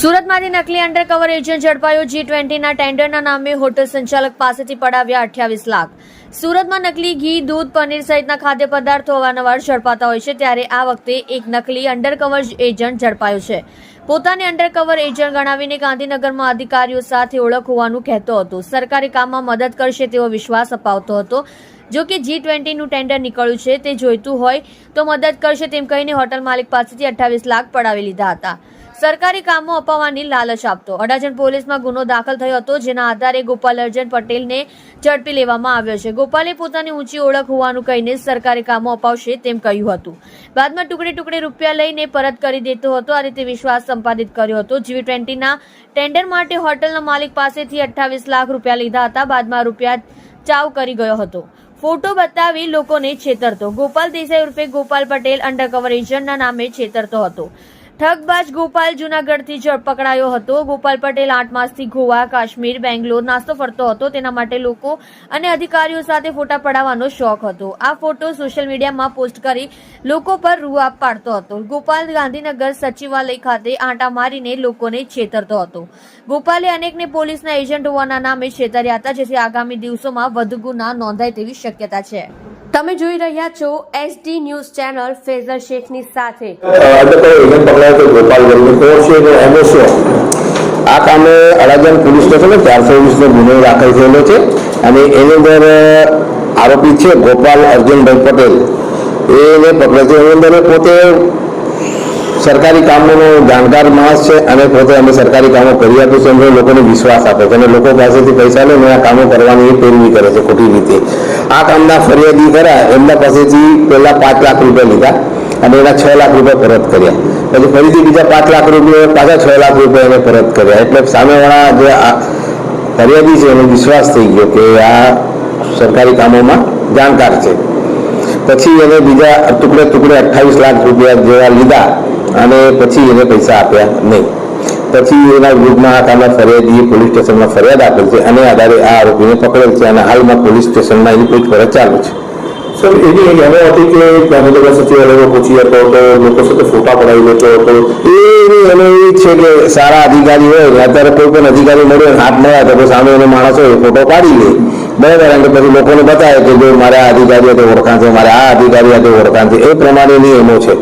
સુરતમાંથી નકલી undercover agent ઝડપાયો જી ટ્વેન્ટીના ટેન્ડરના નામે hotel સંચાલક પાસેથી પડાવ્યા અઠ્યાવીસ લાખ. સુરતમાં નકલી ઘી, દૂધ, પનીર સહિતના ખાદ્ય પદાર્થો અવારનવાર ઝડપાતા હોય છે, ત્યારે આ વખતે એક નકલી અંડરકવર એજન્ટ ઝડપાયો છે. પોતાને અંડરકવર એજન્ટ ગણાવીને ગાંધીનગરમાં અધિકારીઓ સાથે ઓળખ હોવાનું કહેતો હતો. સરકારી કામમાં મદદ કરશે તેવો વિશ્વાસ અપાવતો હતો. જો કે જી ટ્વેન્ટીનું ટેન્ડર નીકળ્યું છે, તે જોઈતું હોય તો મદદ કરશે તેમ કહીને હોટલ માલિક પાસેથી અઠ્ઠાવીસ લાખ પડાવી લીધા હતા. સરકારી કામો અપાવવાની લાલચ આપતો. અડાજણ પોલીસમાં ગુનો દાખલ થયો હતો, જેના આધારે ગોપાલ અર્જન પટેલને ઝડપી લેવામાં આવ્યો છે. ગોપાલે પોતાની ઊંચી ઓળખ હોવાનું કહીને સરકારી કામો અપાવશે તેમ કહ્યું હતું. બાદમાં ટુકડે ટુકડે રૂપિયા લઈને પરત કરી દેતો હતો. આ રીતે વિશ્વાસ સંપાદિત કર્યો હતો. જીવી ટ્વેન્ટીના ટેન્ડર માટે હોટલના માલિક પાસેથી અઠ્ઠાવીસ લાખ રૂપિયા લીધા હતા. બાદમાં રૂપિયા ચાવ કરી ગયો હતો. ફોટો બતાવી લોકોને છેતરતો. ગોપાલ દેસાઈ ઉર્ફે ગોપાલ પટેલ અંડરકવર એજન્ટના નામે છેતરતો હતો. ઠગબાજ ગોપાલ જુનાગઢથી ઝડપકડાયો હતો. ગોપાલ પટેલ આઠ માસથી ગોવા, કાશ્મીર, બેંગ્લોર નાસ્તો ફરતો હતો. તેના માટે લોકો અને અધિકારીઓ સાથે ફોટા પડાવવાનો શોખ હતો. આ ફોટો સોશિયલ મીડિયામાં પોસ્ટ કરી લોકો પર રૂઆબ પાડતો હતો. ગોપાલ ગાંધીનગર સચિવાલય ખાતે આંટા મારીને લોકોને છેતરતો હતો. ગોપાલે અનેકને પોલીસના એજન્ટ હોવાના નામે છેતર્યા હતા, જેથી આગામી દિવસોમાં વધુ ગુના નોંધાય તેવી શક્યતા છે. તમે જોઈ રહ્યા છો એસડી ન્યૂઝ ચેનલ ફેઝર શેખની સાથે. આ કામે અડાજણ પોલીસ સ્ટેશન ચારસો વીસનો ગુનો દાખલ થયેલો છે અને એની અંદર આરોપી છે ગોપાલ અર્જુનભાઈ પટેલ. એને પકડે છે. એની અંદર પોતે સરકારી કામોનો જાણકાર માણસ છે અને પોતે અમે સરકારી કામો કરી આપીએ છીએ એમને લોકોને વિશ્વાસ આપે છે અને લોકો પાસેથી પૈસા લઈને આ કામો કરવાની એ પેરવી કરે છે ખોટી રીતે. આ કામના ફરિયાદી ખરા, એમના પાસેથી પહેલાં પાંચ લાખ રૂપિયા લીધા અને એના છ લાખ રૂપિયા પરત કર્યા. પછી ફરીથી બીજા પાંચ લાખ રૂપિયા, પાછા છ લાખ રૂપિયા એને પરત કર્યા. એટલે સામેવાળા જે આ ફરિયાદી છે, એનો વિશ્વાસ થઈ ગયો કે આ સરકારી કામોમાં જાણકાર છે. પછી એને બીજા ટુકડે ટુકડે અઠ્ઠાવીસ લાખ રૂપિયા જેવા લીધા. અને પછી એને પૈસા આપ્યા નહીં. પછી એના વિરુદ્ધમાં કામના ફરિયાદીએ પોલીસ સ્ટેશનમાં ફરિયાદ આપેલ છે અને આધારે આ આરોપીને પકડેલ છે અને હાલમાં પોલીસ સ્ટેશનમાં એની પૂછપરછ ચાલુ છે. સર એની એનો હતી કે ગાંધીનગર સચિવાલયમાં પૂછી હતો તો લોકો સાથે ફોટા પડાવી લેતો હતો એ એનો એ છે કે સારા અધિકારી હોય, અત્યારે કોઈ પણ અધિકારી મળ્યો હાથ મળ્યા તો સામે એનો માણસ હોય ફોટો પાડી લે. બરાબર, અને પછી લોકોને બતાવે કે જો મારા અધિકારીઓ તે ઓળખાણ છે, મારે આ અધિકારી તે ઓળખાણ છે. એ પ્રમાણે એનો છે.